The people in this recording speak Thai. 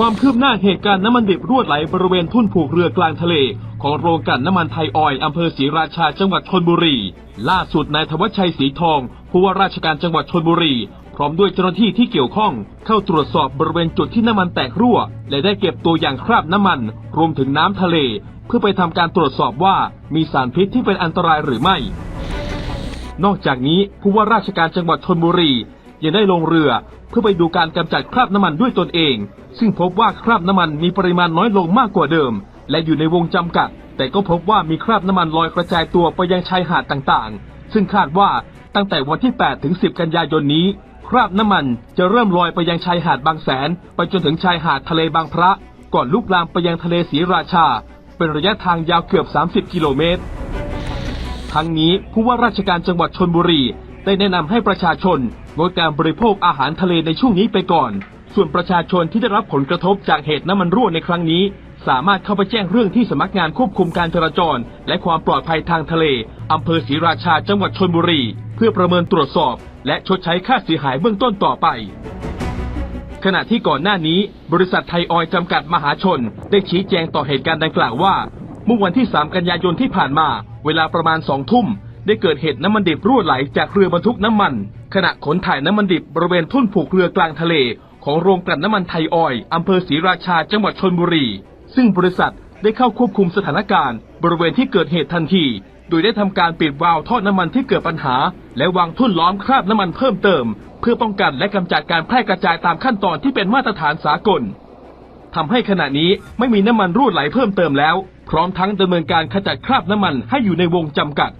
ความคืบหน้าเหตุการณ์น้ำมันดิบรั่วไหลบริเวณทุ่นผูกเรือกลางทะเล ของโรงกลั่นน้ำมันไทยออยล์อำเภอศรีราชาจังหวัดชนบุรี ล่าสุดนายธวัชชัยศรีทอง ผู้ว่าราชการจังหวัดชนบุรี พร้อมด้วยเจ้าหน้าที่ที่เกี่ยวข้อง เข้าตรวจสอบบริเวณจุดที่น้ำมันแตกรั่ว และได้เก็บตัวอย่างคราบน้ำมัน รวมถึงน้ำทะเล เพื่อไปทำการตรวจสอบว่ามีสารพิษที่เป็นอันตรายหรือไม่ นอกจากนี้ผู้ว่าราชการจังหวัดชนบุรียังได้ลงเรือ เพื่อไปดูการกำจัดคราบน้ำมันด้วยตนเอง ซึ่งพบว่าคราบน้ำมันมีปริมาณน้อยลงมากกว่าเดิม และอยู่ในวงจำกัด แต่ก็พบว่ามีคราบน้ำมันลอยกระจายตัวไปยังชายหาดต่างๆ ซึ่งคาดว่าตั้งแต่วันที่ 8 ถึง 10 กันยายนนี้ คราบน้ำมันจะเริ่มลอยไปยังชายหาดบางแสน ไปจนถึงชายหาดทะเลบางพระ ก่อนลุกลามไปยังทะเลศรีราชา เป็นระยะทางยาวเกือบ 30 กิโลเมตร ทั้งนี้ผู้ว่าราชการจังหวัดชนบุรีได้แนะนำให้ประชาชน งดการบริโภคอาหารทะเลในช่วงนี้ไปก่อน ส่วนประชาชนที่ได้รับผลกระทบจากเหตุน้ำมันรั่วในครั้งนี้ สามารถเข้าไปแจ้งเรื่องที่สำนักงานควบคุมการจราจร และความปลอดภัยทางทะเลอำเภอศรีราชาจังหวัดชนบุรี เพื่อประเมินตรวจสอบ และชดใช้ค่าเสียหายเบื้องต้นต่อไปขณะที่ก่อนหน้านี้ บริษัทไทยออยจำกัดมหาชน ได้ชี้แจงต่อเหตุการณ์ดังกล่าวว่าเมื่อวันที่ 3 กันยายนที่ผ่านมา เวลาประมาณ 2 ทุ่ม ได้เกิดเหตุน้ำมันดิบรั่วไหลจากเรือบรรทุกน้ำมัน ขณะขนถ่ายน้ำมันดิบบริเวณทุ่นผูกเรือกลางทะเล ของโรงกลั่นน้ำมันไทยออยอำเภอศรีราชาจังหวัดชนบุรี ซึ่งบริษัทได้เข้าควบคุมสถานการณ์ บริเวณที่เกิดเหตุทันที โดยได้ทำการปิดวาล์วท่อน้ำมันที่เกิดปัญหา และวางทุ่นล้อมคราบน้ำมันเพิ่มเติม เพื่อป้องกันและกำจัดการแพร่กระจายตามขั้นตอนที่เป็นมาตรฐานสากลทำให้ขณะนี้ไม่มีน้ำมันรั่วไหลเพิ่มเติมแล้ว พร้อมทั้งดำเนินการขจัดคราบน้ำมันให้อยู่ในวงจำกัด